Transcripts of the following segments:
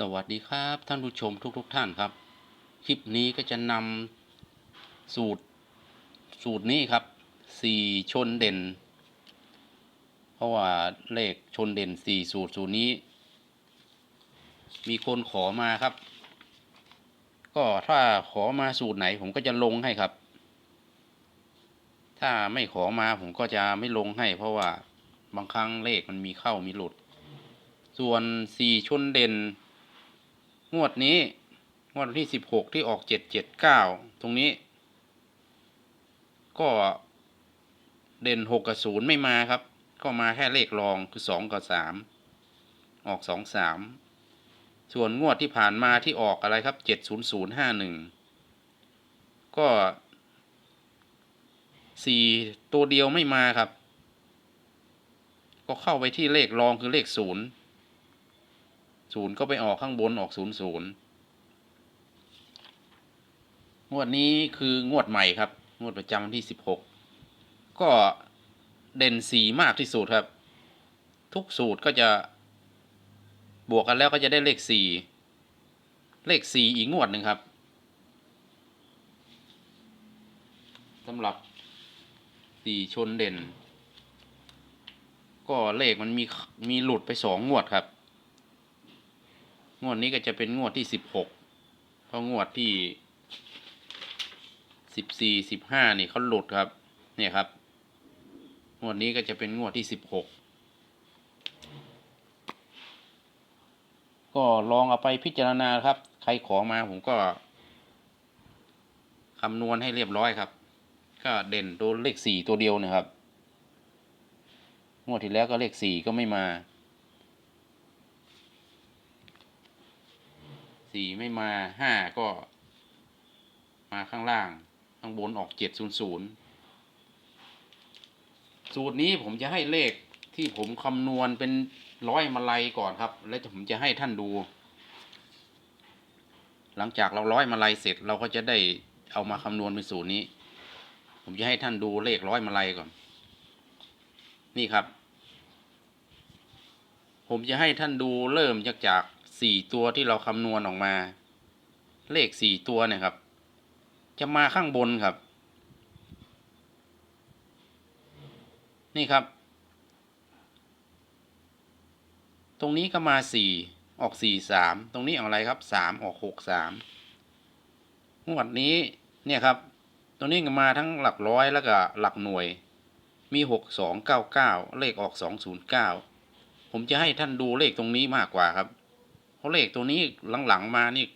สวัสดีครับท่านผู้ชมทุกๆทท่านครับ คลิปนี้ก็จะนำสูตรสูตรนี้ครับสี่ชนเด่น เพราะว่าเลขชนเด่นสี่สูตรสูตรนี้ มีคนขอมาครับ ก็ถ้าขอมาสูตรไหน ผมก็จะลงให้ครับ ถ้าไม่ขอมาผมก็จะไม่ลงให้ เพราะว่าบางครั้งเลขมันมีเข้ามีหลุด ส่วนสี่ชนเด่น งวดนี้ งวดวันที่สิบหกที่ออกเจ็ดเจ็ดเก้าตรงนี้ ก็เด่นหกกับศูนย์ไม่มาครับ ก็มาแค่เลขรองคือสองกับสามออกสองสามส่วนงวดที่ผ่านมาที่ออกอะไรครับเจ็ดศูนย์ศูนย์ห้าหนึ่งก็สี่ตัวเดียวไม่มาครับ ก็เข้าไปที่เลขรองคือเลขศูนย์ ศูนย์ก็ไปออกข้างบนออกศูนย์ศูนย์งวดนี้คืองวดใหม่ครับ งวดประจำวันที่สิบหกก็เด่นสีมากที่สุดครับ ทุกสูตรก็จะบวกกันแล้วก็จะได้เลขสี่เลขสี่อีกงวดหนึ่งครับสำหรับสี่ชนเด่น ก็เลขมันมีมีหลุดไปสองงวดครับ งวดนี้ก็จะเป็นงวดที่สิบหกเพราะงวดที่สิบสี่สิบห้านี่เขาหลุดครับ เนี่ยครับ งวดนี้ก็จะเป็นงวดที่สิบหกก็ลองเอาไปพิจารณาครับ ใครขอมาผมก็คำนวณให้เรียบร้อยครับ ก็เด่นตัวเลขสี่ตัวเดียวนะครับ งวดที่แล้วก็เลขสี่ก็ไม่มา สี่ไม่มาห้าก็ มาข้างล่าง ข้างบนออกเจ็ดศูนย์ศูนย์สูตรนี้ผมจะให้เลขที่ผมคำนวณเป็นร้อยมาลัยก่อนครับ แล้วผมจะให้ท่านดู หลังจากเราร้อยมาลัยเสร็จเราก็จะได้เอามาคำนวณเป็นสูตรนี้ ผมจะให้ท่านดูเลขร้อยมาลัยก่อน นี่ครับ ผมจะให้ท่านดูเริ่มจากจาก สี่ตัวที่เราคำนวณออกมา เลขสี่ตัวเนี่ยครับ จะมาข้างบนครับ นี่ครับ ตรงนี้ก็มาสี่ออกสี่สามตรงนี้ออกอะไรครับสามออกหกสามงวดนี้เนี่ยครับ ตรงนี้ก็มาทั้งหลักร้อยแล้วก็หลักหน่วย มีหกสองเก้าเก้าเลขออกสองศูนย์เก้าผมจะให้ท่านดูเลขตรงนี้มากกว่าครับ เพราะเลขตัวนี้หลังๆมานี่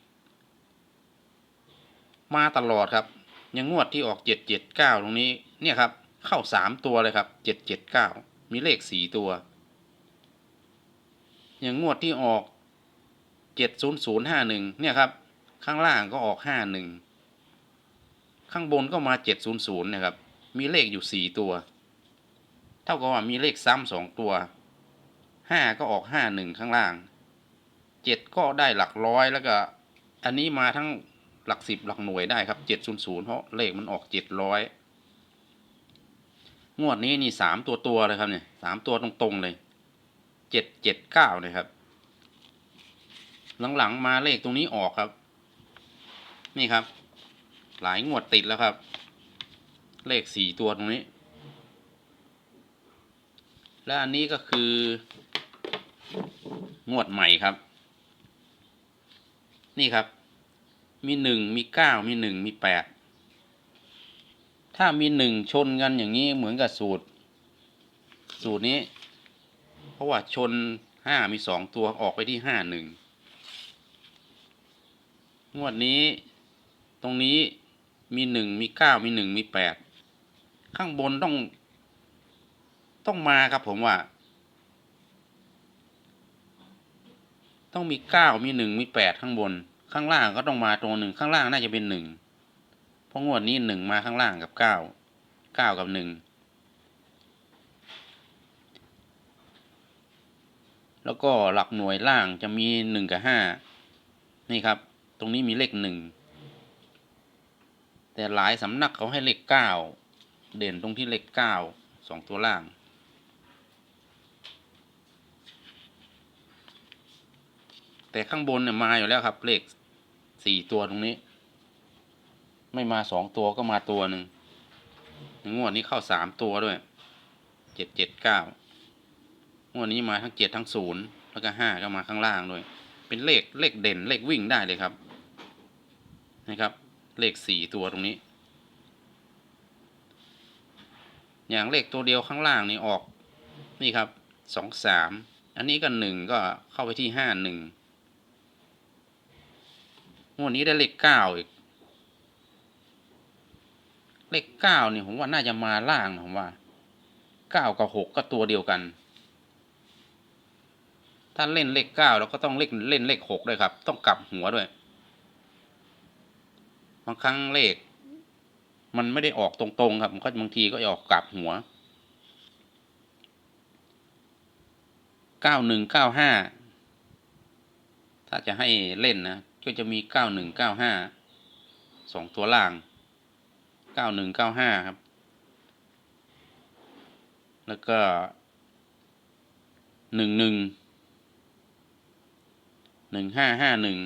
มาตลอดครับอย่างงวดที่ออกเจ็ดเจ็ดเก้าตรงนี้ เนี่ยครับ เข้าสามตัวเลยครับเจ็ดเจ็ดเก้ามีเลขสี่ตัวอย่างงวดที่ออกเจ็ดศูนย์ศูนย์ห้าหนึ่งเนี่ยครับ ข้างล่างก็ออกห้าหนึ่งข้างบนก็มาเจ็ดศูนย์ศูนย์นะครับ มีเลขอยู่สี่ตัว เท่ากับว่ามีเลขซ้ำสองตัวห้าก็ออกห้าหนึ่งข้างล่าง เจ็ดก็ได้หลักร้อยแล้วก็ อันนี้มาทั้งหลักสิบหลักหน่วยได้ครับเจ็ดศูนย์ศูนย์เพราะเลขมันออกเจ็ดร้อยงวดนี้นี่สามตัวตัวเลยครับเนี่ยสามตัวตรงๆเลยเจ็ดเจ็ดเก้าเลยครับ หลังๆมาเลขตรงนี้ออกครับ นี่ครับ หลายงวดติดแล้วครับ เลขสี่ตัวตรงนี้ และอันนี้ก็คืองวดใหม่ครับ นี่ครับ มีหนึ่งมีเก้ามีหนึ่งมีแปดถ้ามีหนึ่งชนกันอย่างนี้เหมือนกับสูตร สูตรนี้ เพราะว่าชนห้ามีสองตัวออกไปที่ห้าหนึ่งงวดนี้ตรงนี้มีหนึ่งมีเก้ามีหนึ่งมีแปดข้างบนต้อง ต้องมาครับผมว่า ต้องมีเก้ามีหนึ่งมีแปดข้างบน ข้างล่างก็ต้องมาตรงหนึ่งข้างล่างน่าจะเป็นหนึ่งเพราะงวดนี้หนึ่งมาข้างล่างกับเก้าเก้ากับหนึ่งแล้วก็หลักหน่วยล่างจะมีหนึ่งกับห้านี่ครับ ตรงนี้มีเลขหนึ่งแต่หลายสำนักเขาให้เลขเก้าเด่นตรงที่เลขเก้าสองตัวล่าง แต่ข้างบนเนี่ยมาอยู่แล้วครับ เลขสี่ตัวตรงนี้ ไม่มาสองตัวก็มาตัวหนึ่งงวดนี้เข้าสามตัวด้วยเจ็ดเจ็ดเก้างวดนี้มาทั้งเจ็ดทั้งศูนย์แล้วก็ห้าก็มาข้างล่างด้วย เป็นเลขเลขเด่นเลขวิ่งได้เลยครับ นะครับ เลขสี่ตัวตรงนี้ อย่างเลขตัวเดียวข้างล่างนี่ออก นี่ครับสองสามอันนี้ก็หนึ่งก็เข้าไปที่ห้าหนึ่ง งวดนี้ได้เลขเก้าอีก เลขเก้านี่ผมว่าน่าจะมาล่างนะผมว่าเก้ากับหกก็ตัวเดียวกัน ถ้าเล่นเลขเก้าเราก็ต้องเล่นเล่นเลขหกด้วยครับ ต้องกลับหัวด้วย บางครั้งเลข มันไม่ได้ออกตรงๆครับ มันก็บางทีก็ออกกลับหัวเก้าหนึ่งเก้าห้าถ้าจะให้เล่นนะ ก็จะมีเก้าหนึ่งเก้าห้าสองตัวล่างเก้าหนึ่งเก้าห้าครับ แล้วก็หนึ่งหนึ่งหนึ่งห้าห้าหนึ่ง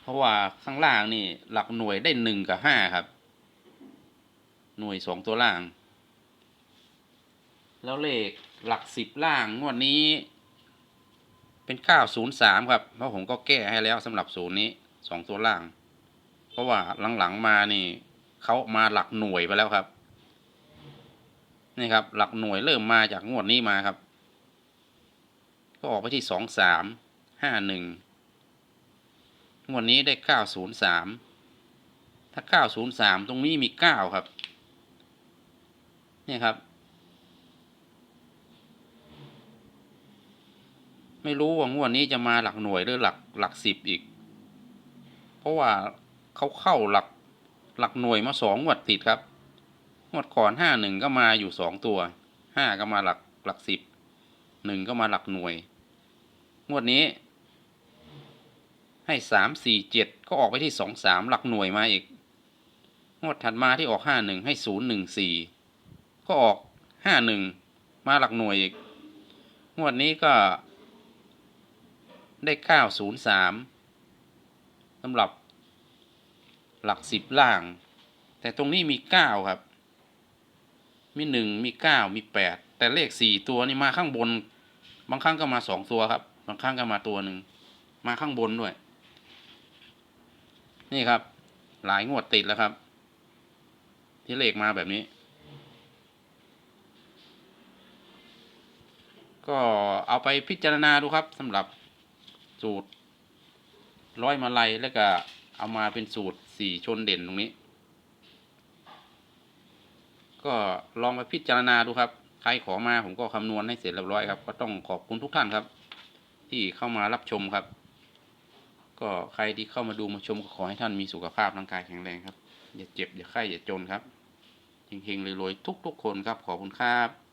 เพราะว่าข้างล่างนี่หลักหน่วยได้หนึ่งกับห้าครับ หน่วยสองตัวล่าง แล้วเลขหลักสิบล่างงวดนี้ เป็นเก้าศูนย์สามครับ เพราะผมก็แก้ให้แล้วสำหรับศูนย์นี้สองตัวล่าง เพราะว่าหลังๆมานี่เขามาหลักหน่วยไปแล้วครับ นี่ครับ หลักหน่วยเริ่มมาจากงวดนี้มาครับ ก็ออกไปที่สองสามห้าหนึ่งงวดนี้ได้เก้าศูนย์สามถ้าเก้าศูนย์สามตรงนี้มีเก้าครับ นี่ครับ ไม่รู้ว่างวดนี้จะมาหลักหน่วยหรือหลักหลักสิบอีก เพราะว่าเขาเข้าหลักหลักหน่วยมาสองงวดติดครับงวดก่อนห้าหนึ่งก็มาอยู่สองตัวห้าก็มาหลักหลักสิบหนึ่งก็มาหลักหน่วย งวดนี้ ให้สามสี่เจ็ดก็ออกไปที่สองสามหลักหน่วยมาอีก งวดถัดมาที่ออกห้าหนึ่งให้ศูนย์หนึ่งสี่ก็ออกห้าหนึ่งมาหลักหน่วยอีก งวดนี้ก็ ได้เก้าศูนย์สามสำหรับหลักสิบล่าง แต่ตรงนี้มีเก้าครับ มีหนึ่งมีเก้ามีแปดแต่เลขสี่ตัวนี่มาข้างบน บางครั้งก็มาสองตัวครับ บางครั้งก็มาตัวหนึ่ง มาข้างบนด้วย นี่ครับ หลายงวดติดแล้วครับ ที่เลขมาแบบนี้ ก็เอาไปพิจารณาดูครับสำหรับ สูตร ร้อยมาลัยแล้วก็เอามาเป็นสูตรสี่ชนเด่นตรงนี้ ก็ลองไปพิจารณาดูครับใครขอมาผมก็คำนวณให้เสร็จเรียบร้อยครับ ก็ต้องขอบคุณทุกท่านครับ ที่เข้ามารับชมครับ ก็ใครที่เข้ามาดูมาชมก็ขอให้ท่านมีสุขภาพร่างกายแข็งแรงครับ อย่าเจ็บอย่าไข้อย่าจนครับเฮงๆรวยๆทุกๆคนครับขอบคุณครับ